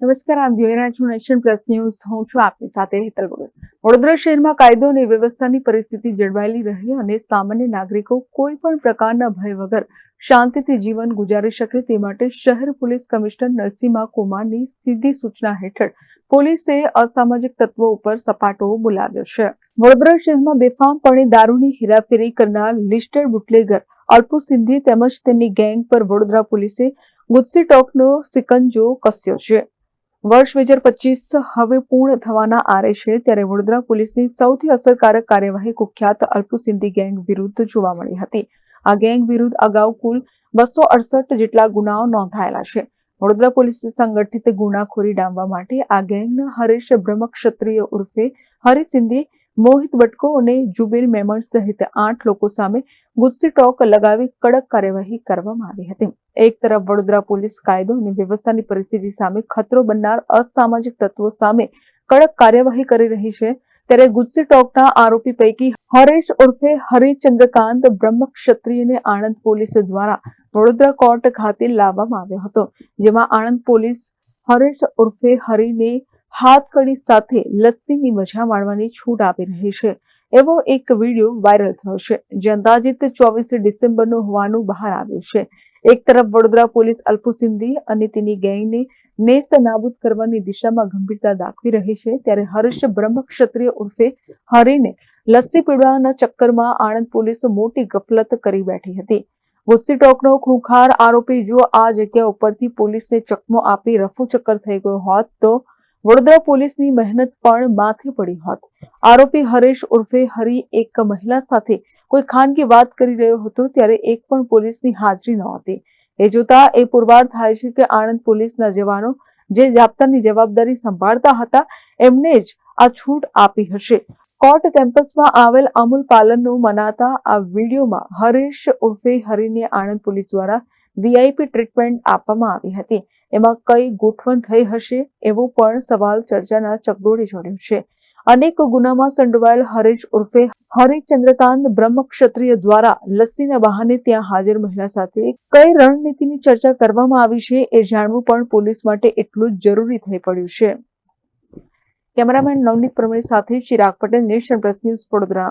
નમસ્કાર, આમ જોઈ રહ્યા છો નેશન પ્લસ ન્યૂઝ. હું છું આપની સાથે હેતલ વગર. વડોદરા શહેરમાં કાયદો અને વ્યવસ્થાની પરિસ્થિતિ જળવાયેલી રહે અને સામાન્ય નાગરિકો કોઈ પણ પ્રકારના ભય વગર શાંતિથી જીવન ગુજારી શકે તે માટે શહેર પોલીસ કમિશનર નરસિંહા કુમારની સીધી સૂચના હેઠળ પોલીસે અસામાજિક તત્વો ઉપર સપાટો બોલાવ્યો છે. વડોદરા શહેરમાં બેફામપણે દારૂની હેરાફેરી કરનાર લિસ્ટેડ બુટલેગર અલ્પુ સિંધી તેમજ તેની ગેંગ પર વડોદરા પોલીસે ગુજસી ટોકનો સિકંજો કસ્યો છે. વર્ષ બે હજાર પચીસ હવે પૂર્ણ થવાના આરે છે, ત્યારે વડોદરા પોલીસની સૌથી અસરકારક કાર્યવાહી કુખ્યાત અલ્પુસિંધી ગેંગ વિરુદ્ધ જોવા મળી હતી. આ ગેંગ વિરુદ્ધ અગાઉ કુલ બસો અડસઠ જેટલા ગુનાઓ નોંધાયેલા છે. વડોદરા પોલીસે સંગઠિત ગુનાખોરી ડામવા માટે આ ગેંગના હરેશ બ્રહ્મક્ષત્રિય ઉર્ફે હરી સિંધી મોહિત બટકો અને જુબેર મેમણ સહિત આઠ લોકો સામે ગુસ્સી ટોક લગાવી કડક કાર્યવાહી કરવામાં આવી હતી. એક તરફ વડોદરા પોલીસ કાયદો અને વ્યવસ્થાની પરિસ્થિતિ સામે ખતરો બનનાર અસામાજિક તત્વો સામે કડક કાર્યવાહી કરી રહી છે, ત્યારે ગુસ્સી ટોકના આરોપી પૈકી હરેશ ઉર્ફે હરિચંદ્રકાંત બ્રહ્મક્ષત્રિયને આણંદ પોલીસ દ્વારા વડોદરા કોર્ટ ખાતે લાવવામાં આવ્યો હતો, જેમાં આણંદ પોલીસ હરેશ ઉર્ફે હરિને હાથકડી સાથે લસ્સીની મજા માણવાની છૂટ આપી રહી છે. એવો એક વીડિયો વાયરલ થયો છે. જે અંદાજિત ચોવીસ ડિસેમ્બરનો હોવાનું બહાર આવ્યું છે. એક તરફ વડોદરા પોલીસ અલ્પુસિંધી અને તેની ગેંગને નેસ્ત નાબૂદ કરવાની દિશામાં ગંભીરતા દાખવી રહી છે, ત્યારે હર્ષ બ્રહ્મક્ષત્રિય ઉર્ફે હરિને લસ્સી પીવડાવવાના ચક્કરમાં આણંદ પોલીસ મોટી ગફલત કરી બેઠી હતી. ગુસ્સી ટોકનો ખૂંખાર આરોપી જો આ જગ્યા ઉપરથી પોલીસને ચકમો આપી રફુ ચક્કર થઈ ગયો હોત તો વડોદરા પોલીસની મહેનત પણ માથે પડી હોત આરોપી હરેશ ઉર્ફે હરી એક મહિલા સાથે કોઈ ખાનગી વાત કરી રહ્યો હતો ત્યારે એક પણ પોલીસની હાજરી નહોતી એ જોતા એ પુરવાર થાય છે કે આણંદ પોલીસના જવાનો જે જાપ્તાની જવાબદારી સંભાળતા હતા, એમને જ આ છૂટ આપી હશે. કોર્ટ કેમ્પસમાં આવેલ અમૂલ પાલનનું મનાતા આ વિડીયોમાં હરેશ ઉર્ફે હરીને આણંદ પોલીસ દ્વારા વીઆઈપી ટ્રીટમેન્ટ આપવામાં આવી હતી. એમાં કઈ ગોઠવણ થઈ હશે એવો પણ સવાલ ચર્ચાના ચકડોળે ચડ્યો છે. અનેક ગુનામાં સંડોવાયેલ હરેશ ઉર્ફે હરિચંદ્રકાંત બ્રહ્મક્ષત્રિય દ્વારા લસ્સીના બહાને ત્યાં હાજર મહિલા સાથે કઈ રણનીતિની ચર્ચા કરવામાં આવી છે એ જાણવું પણ પોલીસ માટે એટલું જ જરૂરી થઈ પડ્યું છે. કેમેરામેન નવનીત પ્રમેય સાથે Chirag Patel Nation Plus News Vadodara.